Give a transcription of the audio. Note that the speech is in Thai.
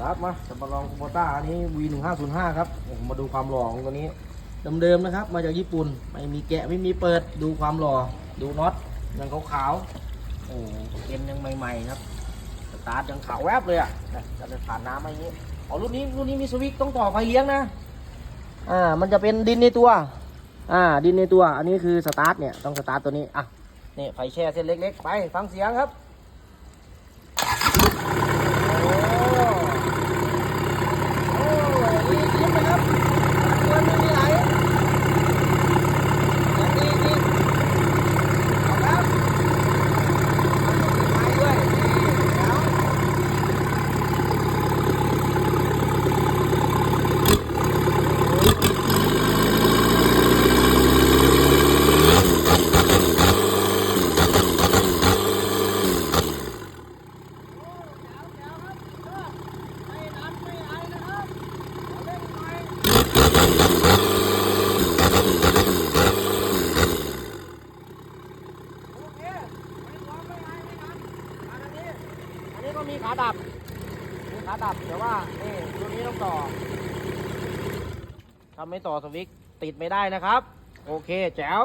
ครับมาจะมาลองคูโบต้าอันนี้ V1505 ครับโอ้โหมาดูความหล่อของตัวนี้เดิมๆนะครับ มาจากญี่ปุ่นไม่มีแกะไม่มีเปิดดูความหล่อดูน็อตยังขาวๆโอ้เอ็นยังใหม่ๆครับสตาร์ทยังขาวแวบเลยอะนะจะไปผ่านน้ำอย่างนี้อ๋อรุ่นนี้รุ่นนี้มีสวิตช์ต้องต่อไฟเลี้ยงนะอ่ามันจะเป็นดินในตัวอ่าดินในตัวอันนี้คือสตาร์ทเนี่ยต้องสตาร์ทตัวนี้อะนี่ไฟแช่เส้นเล็กๆ ไปฟังเสียงครับ โอ้โอ้ดียิ้มนะครับเงินไม่มีไหลยังดีจริงเอาครับไปด้วยนี่แล้ว อันมีขาดับ มีขาดับแต่ว่านี่ตัวนี้ต้องต่อทำไม่ต่อสวิกติดไม่ได้นะครับ โอเคแจ๋ว